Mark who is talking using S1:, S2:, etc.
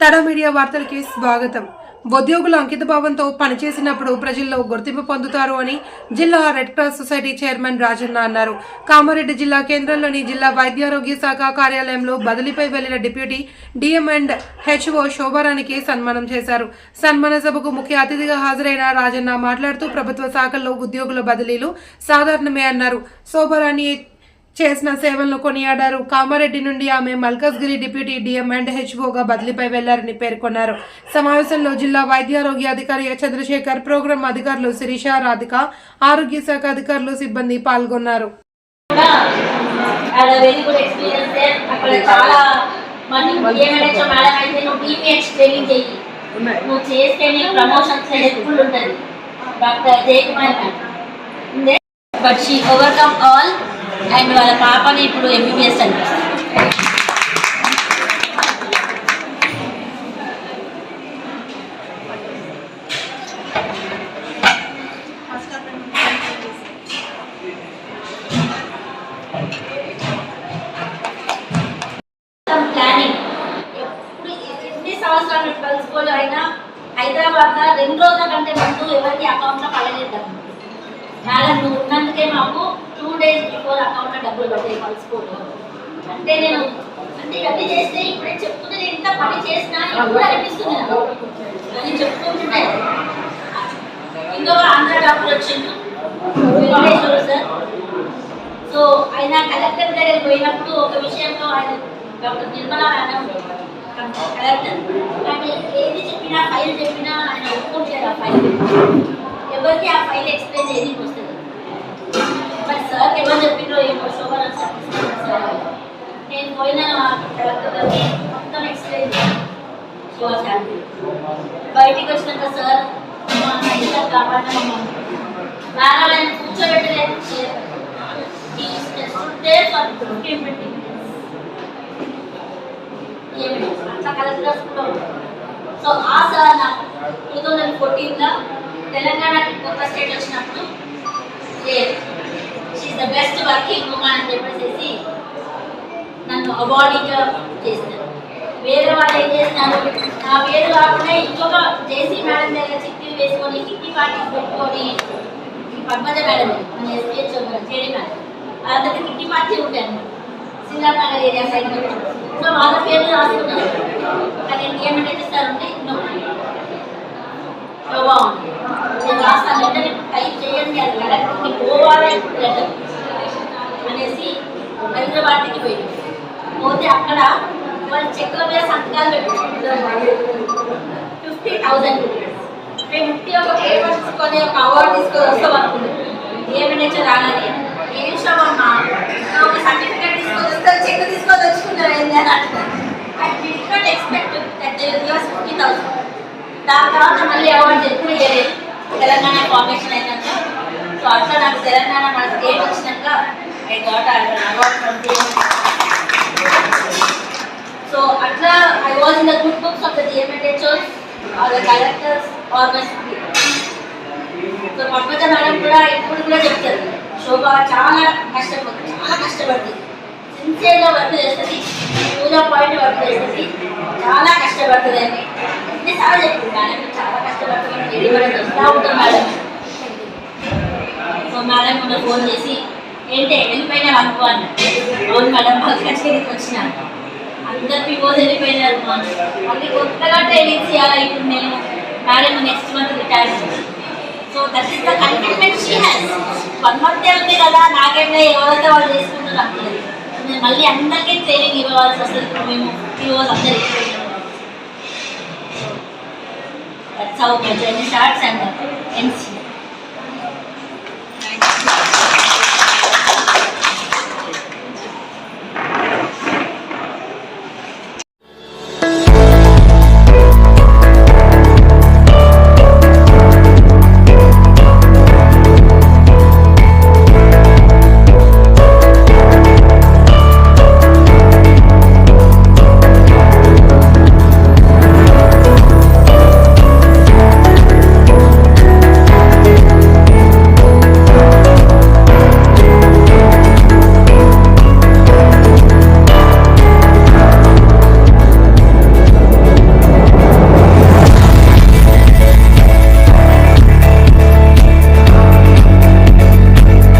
S1: తడ media వార్తలకి స్వాగతం. ఉద్యోగులు అంకితభావంతో పనిచేసినప్పుడు ప్రజల్లో గుర్తింపు పొందుతారు అని జిల్లా red cross society chairman Rajanna అన్నారు. కామారెడ్డి జిల్లా కేంద్రంలోని జిల్లా వైద్యారోగ్య శాఖ కార్యాలయంలో బదిలీపై వెళ్ళిన డిప్యూటీ డిఎం అండ్ హెచ్ఓ శోభారానికి సన్మానం చేశారు. సన్మాన సభకు ముఖ్య అతిథిగా హాజరైన రాజన్న మాట్లాడుతూ ప్రభుత్వ శాఖల్లో ఉద్యోగుల బదిలీలు సాధారణమే అన్నారు. శోభారాణి చేసిన సేవలను కొనియాడారు కామారెడ్డి నుండి ఆమె మల్కజ్గిరి డిప్యూటీ డిఎం అండ్ హెచ్ఓగా బదిలీపై వెళ్ళారని పేర్కొన్నారు సమావేశంలో జిల్లా వైద్యారోగ్య అధికారి చంద్రశేఖర్ ప్రోగ్రాం అధికారులు శిరీష రాధిక ఆరోగ్య శాఖ అధికారులు సిబ్బంది పాల్గొన్నారు
S2: నువ్వు చేస్తే నీకు ప్రమోషన్స్ హెల్ప్ఫుల్ ఉంటుంది doctor Jayakumar but she overcome all and వాళ్ళ పాపని ఇప్పుడు ఎంబీబీఎస్ అంటారు ఎన్ని సంవత్సరాలు కలుసుకోలేదు అయినా హైదరాబాద్ రెండు రోజుల కంటే ముందు ఎవరికి అకౌంట్లో పడలేదు. మేడం నువ్వు ఉన్నందుకే మాకు టూ డేస్ బిఫోర్ అకౌంట్లో డబ్బులు పడ్డాయి కలుసుకోలు అంటే నేను అంటే ఇవన్నీ చేస్తే ఇప్పుడే చెప్తున్నా నేను ఇంత పని చేసినా ఎప్పుడు అనిపిస్తుంది అని చెప్తుంటే ఇంకో ఆంధ్ర డాక్టర్ వచ్చిండు వెంకటేశ్వర సార్. సో ఆయన కలెక్టర్ దగ్గర పోయినప్పుడు ఒక విషయంలో ఆయన డాక్టర్ నిర్మలా మేడం కలెక్టర్ కానీ ఏది చెప్పినా ఫైల్ చెప్పినా ఆయన ఒప్పుకోలేదు ఆ ఫైల్. ఎవరికి ఆ ఫైల్ ఎక్స్ప్లెయిన్ చేయడానికి ఏమని చెప్పిండ్రో ఏమో శోభన నేను పోయిన కలెక్టర్ గారికి మొత్తం ఎక్స్ప్లెయిన్ చేశాను బయటికి వచ్చినాక సార్ మా ఇద్దరు కాపాడిన ఆయన కూర్చోబెట్టలేదు అట్లా సో ఆ సార్ నాకు టూ థౌజండ్ ఫోర్టీన్లో తెలంగాణ కొత్త స్టేట్ వచ్చినప్పుడు లేదు ద బెస్ట్ వర్కింగ్ ఉమెన్ అని చెప్పేసి నన్ను అవార్డింగ్గా చేశారు. వేరే వాళ్ళు ఏం చేస్తున్నారు? నా పేరు కాకుండా ఇంకొక జేసీ మేడం దగ్గర చిట్టి వేసుకొని కిట్టి పార్టీస్ పెట్టుకొని పద్మజ మేడం మన ఎస్పీహెచ్ జేడీ మేడం వాళ్ళందరికీ కిట్టి పార్టీ ఉంటాను సింగర్నగర్ ఏరియా సైడ్ సో వాళ్ళ పేర్లు రాసుకున్నాను. కానీ ఏమంటే ఇస్తారంటే నో. సో బాగుంది. నేను రాస్తాను లెటర్ టైప్ చేయండి అది లెటర్ పోవాలి లెటర్ హైదరాబాద్కి పోయింది పోతే అక్కడ వాళ్ళు చెక్కుల మీద సంతకాలు పెట్టుకుంటున్నారు ఫిఫ్టీ థౌసండ్ మేము ఫిఫ్టీ ఒక పేపర్ తీసుకొని ఒక అవార్డు తీసుకొని వస్తాం అనుకున్నాం ఏమైనా రాగానే ఏం శ్రమ ఒక సర్టిఫికేట్ తీసుకొని వస్తే చెక్ తీసుకొని వచ్చుకున్నారు ఏంటి అని అంటున్నారు. I did not expect that they fifty thousand దాని తర్వాత మళ్ళీ అవార్డు ఎప్పుడు ఇవ్వలేదు తెలంగాణ ఫార్మేషన్ అయినాక. సో అట్లా నాకు తెలంగాణ మన స్టేట్ వచ్చినాక I got award from so అట్లా I was in the good books of the DMNHOs or the collectors or my so Padmaja madam కూడా ఇప్పుడు కూడా చెప్తారు. శోభ చాలా కష్టపడుతుంది చాలా కష్టపడుతుంది సిన్సియర్గా వర్క్ చేస్తుంది పూజ పాయింట్ వర్క్ చేస్తుంది చాలా కష్టపడుతుంది అని. ఎన్నిసార్లు చెప్తుంది మేడం చాలా కష్టపడుతుంది ఇది మనం ఉంటాం మేడం సో మేడం మొన్న ఫోన్ చేసి ఏంటి వెళ్ళిపోయినా అనుకో అన్న అవును మేడం మాకు కచేరీకి వచ్చిన అందరు పిఓస్ వెళ్ళిపోయినారు మళ్ళీ కొత్తగా ట్రైనింగ్ చేయాలి ఇప్పుడు నేను? Madam next month retire so that is the contentment she has one month ఉంది కదా నాకేమైనా ఎవరైతే వాళ్ళు చేసుకుంటారు అనుకోలేదు నేను మళ్ళీ అందరికీ ట్రైనింగ్ ఇవ్వవలసి వస్తుంది. ఇప్పుడు మేము పిఓస్ అందరికి that's how my journey starts and NC